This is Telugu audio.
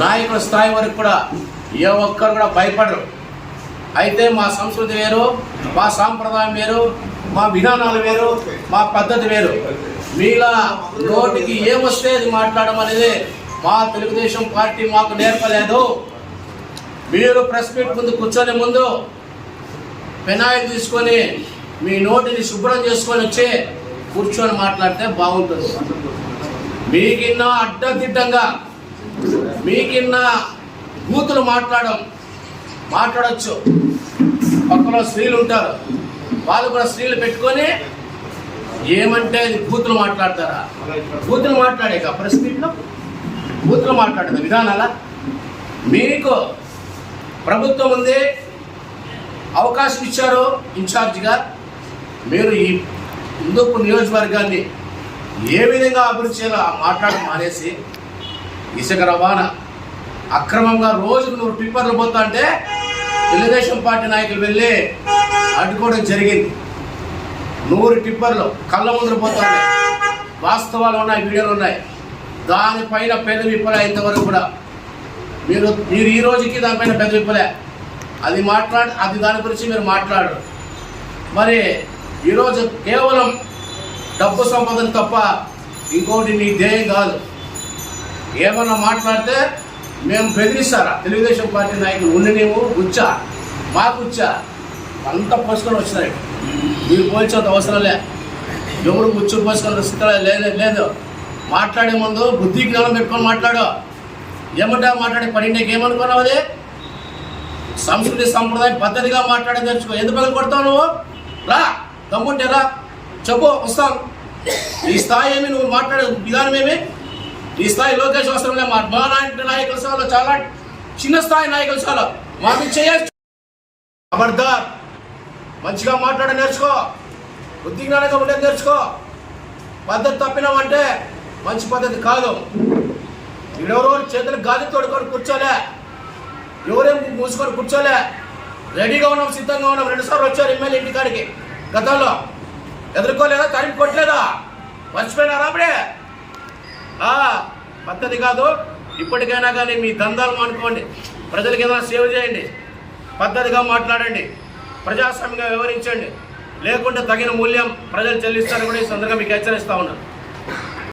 నాయకుల స్థాయి వరకు కూడా ఏ ఒక్కరు కూడా భయపడరు. అయితే మా సంస్కృతి వేరు మా సాంప్రదాయం వేరు మా విధానాలు వేరు మా పద్ధతి వేరు. మీలా నోటికి ఏమొస్తే అది మాట్లాడడం అనేది మా తెలుగుదేశం పార్టీ మాకు నేర్పలేదు. మీరు ప్రెస్ మీట్ ముందు కూర్చొని ముందు పెనాయిల్ తీసుకొని మీ నోటిని శుభ్రం చేసుకొని వచ్చి కూర్చొని మాట్లాడితే బాగుంటుంది. మీకిన్న అడ్డదిడ్డంగా మీకిన్న బూతులు మాట్లాడడం మాట్లాడచ్చు. పక్కన స్త్రీలు ఉంటారు. వాళ్ళు కూడా స్త్రీలు పెట్టుకొని ఏమంటే అది బూతులు మాట్లాడతారా? బూతులు మాట్లాడే ప్రెస్ మీట్లో బూతులు మాట్లాడదు విధానాల? మీకు ప్రభుత్వం ఉంది అవకాశం ఇచ్చారు ఇన్ఛార్జిగా. మీరు ఈ హిందూపూర్ నియోజకవర్గాన్ని ఏ విధంగా అభివృద్ధి చేయాలో మాట్లాడడం మానేసి ఇసుక రవాణా అక్రమంగా రోజుకు నూరు టిప్పర్లు పోతా అంటే తెలుగుదేశం పార్టీ నాయకులు వెళ్ళి అడ్డుకోవడం జరిగింది. నూరు టిప్పర్లు కళ్ళ ముందర పోతాయి వాస్తవాలు ఉన్నాయి వీడియోలు ఉన్నాయి. దానిపైన పెద్ద విప్పలే ఇంతవరకు కూడా మీరు మీరు ఈ రోజుకి దానిపైన పెద్ద విప్పలే అది మాట్లాడ అది దాని గురించి మీరు మాట్లాడరు. మరి ఈరోజు కేవలం డబ్బు సంపాదన తప్ప ఇంకోటి నీ ధ్యేయం కాదు. ఏమన్నా మాట్లాడితే మేము బెదిరిస్తారా? తెలుగుదేశం పార్టీ నాయకులు ఉండనేమో గుచ్చా మా అంత అంతా పోసుకొని వచ్చినాయి. మీరు పోల్చేంత అవసరం లే. ఎవరు ముచ్చు పోసుకొని వస్తారా లేదు లేదు. మాట్లాడే ముందు బుద్ధి జ్ఞానం పెట్టుకొని మాట్లాడు. ఏమంటా మాట్లాడే పడిండేకి ఏమనుకున్నావు అది? సంస్కృతి సంప్రదాయం పద్ధతిగా మాట్లాడే నేర్చుకో ఎందుకు పగలు కొడతావు నువ్వు? రా దమ్ముంటే రా. చెప్పు వస్తాను ఈ స్థాయి ఏమి? నువ్వు మాట్లాడే విధానం ఏమి? ఈ స్థాయి లోకేష్ అవసరం లేదు మా మా నాయకుల సభలో చాలా చిన్న స్థాయి నాయకుల సభలో మాకు చేయొచ్చు ఖబర్దార్ మంచిగా మాట్లాడ నేర్చుకో. బుద్ధి జ్ఞానంగా ఉండేది నేర్చుకో. పద్ధతి తప్పినామంటే మంచి పద్ధతి కాదు. ఎవరెవరో చేతులు గాలి తోడుకొని కూర్చోలే. ఎవరేం మూసుకొని కూర్చోలే. రెడీగా ఉన్నాం సిద్ధంగా ఉన్నాం. రెండుసార్లు వచ్చారు ఎమ్మెల్యే ఇంటికాడికి. గతంలో. ఎదుర్కోలేదా? తరిమి కొట్టలేదా? మర్చిపోయినారా అప్పుడే? పద్ధతి కాదు. ఇప్పటికైనా కానీ మీ దందాలు మానుకోండి. ప్రజలకి ఏదైనా సేవ చేయండి. పద్ధతిగా మాట్లాడండి. ప్రజాస్వామ్యంగా వివరించండి లేకుంటే తగిన మూల్యం ప్రజలు చెల్లిస్తారని కూడా ఈ సందర్భంగా మీకు హెచ్చరిస్తా ఉన్నాను.